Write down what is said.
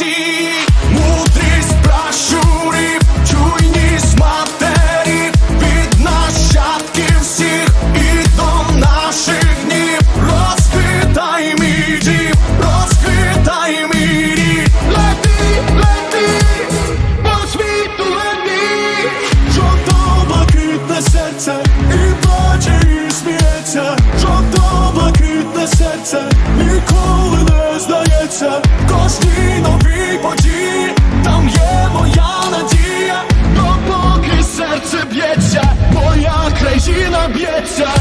очі, мудрість прощурів, чуйність матерів, від нащадків всіх і до наших днів, розквітай мій дім, розквітай мій рід. Лети, лети, по світу лети, жовто блакитне серце, і плаче, і сміється, жовто блакитне серце, ніколи не здається. kobieta